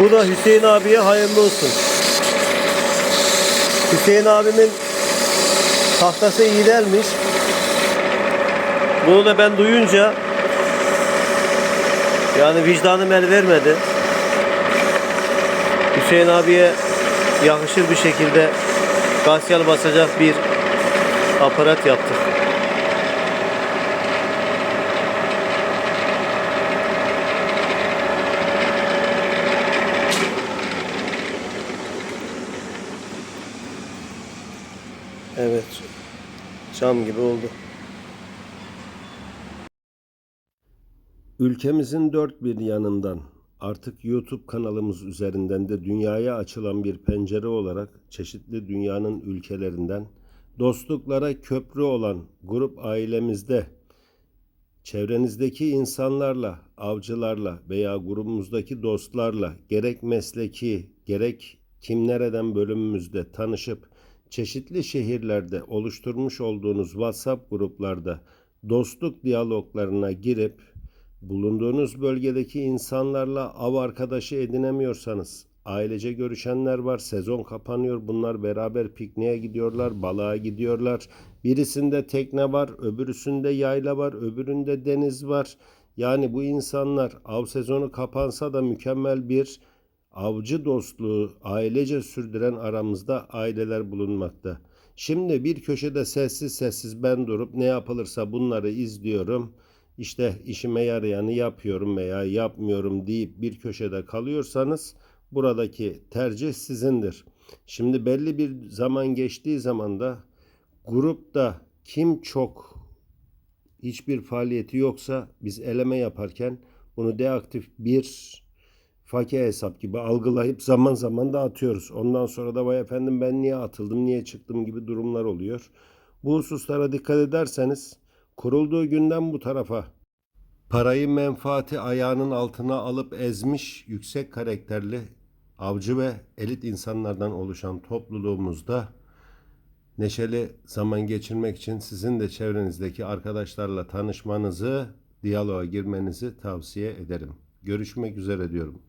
Bu da Hüseyin abiye hayırlı olsun. Hüseyin abimin tahtası iyi değilmiş. Bunu da ben duyunca yani vicdanım el vermedi. Hüseyin abiye yakışır bir şekilde gasyal basacak bir aparat yaptık. Evet. Cam gibi oldu. Ülkemizin dört bir yanından artık YouTube kanalımız üzerinden de dünyaya açılan bir pencere olarak çeşitli dünyanın ülkelerinden dostluklara köprü olan grup ailemizde çevrenizdeki insanlarla, avcılarla veya grubumuzdaki dostlarla gerek mesleki gerek kim nereden bölümümüzde tanışıp çeşitli şehirlerde oluşturmuş olduğunuz WhatsApp gruplarda dostluk diyaloglarına girip bulunduğunuz bölgedeki insanlarla av arkadaşı edinemiyorsanız ailece görüşenler var. Sezon kapanıyor. Bunlar beraber pikniğe gidiyorlar, balığa gidiyorlar. Birisinde tekne var, öbürüsünde yayla var, öbüründe deniz var. Yani bu insanlar av sezonu kapansa da mükemmel bir avcı dostluğu ailece sürdüren aramızda aileler bulunmakta. Şimdi bir köşede sessiz sessiz ben durup ne yapılırsa bunları izliyorum. İşte işime yarayanı yapıyorum veya yapmıyorum deyip bir köşede kalıyorsanız buradaki tercih sizindir. Şimdi belli bir zaman geçtiği zaman da grupta kim çok hiçbir faaliyeti yoksa biz eleme yaparken bunu deaktif bir fakir hesap gibi algılayıp zaman zaman da atıyoruz. Ondan sonra da vay efendim ben niye atıldım, niye çıktım gibi durumlar oluyor. Bu hususlara dikkat ederseniz kurulduğu günden bu tarafa parayı menfaati ayağının altına alıp ezmiş yüksek karakterli avcı ve elit insanlardan oluşan topluluğumuzda neşeli zaman geçirmek için sizin de çevrenizdeki arkadaşlarla tanışmanızı, diyaloğa girmenizi tavsiye ederim. Görüşmek üzere diyorum.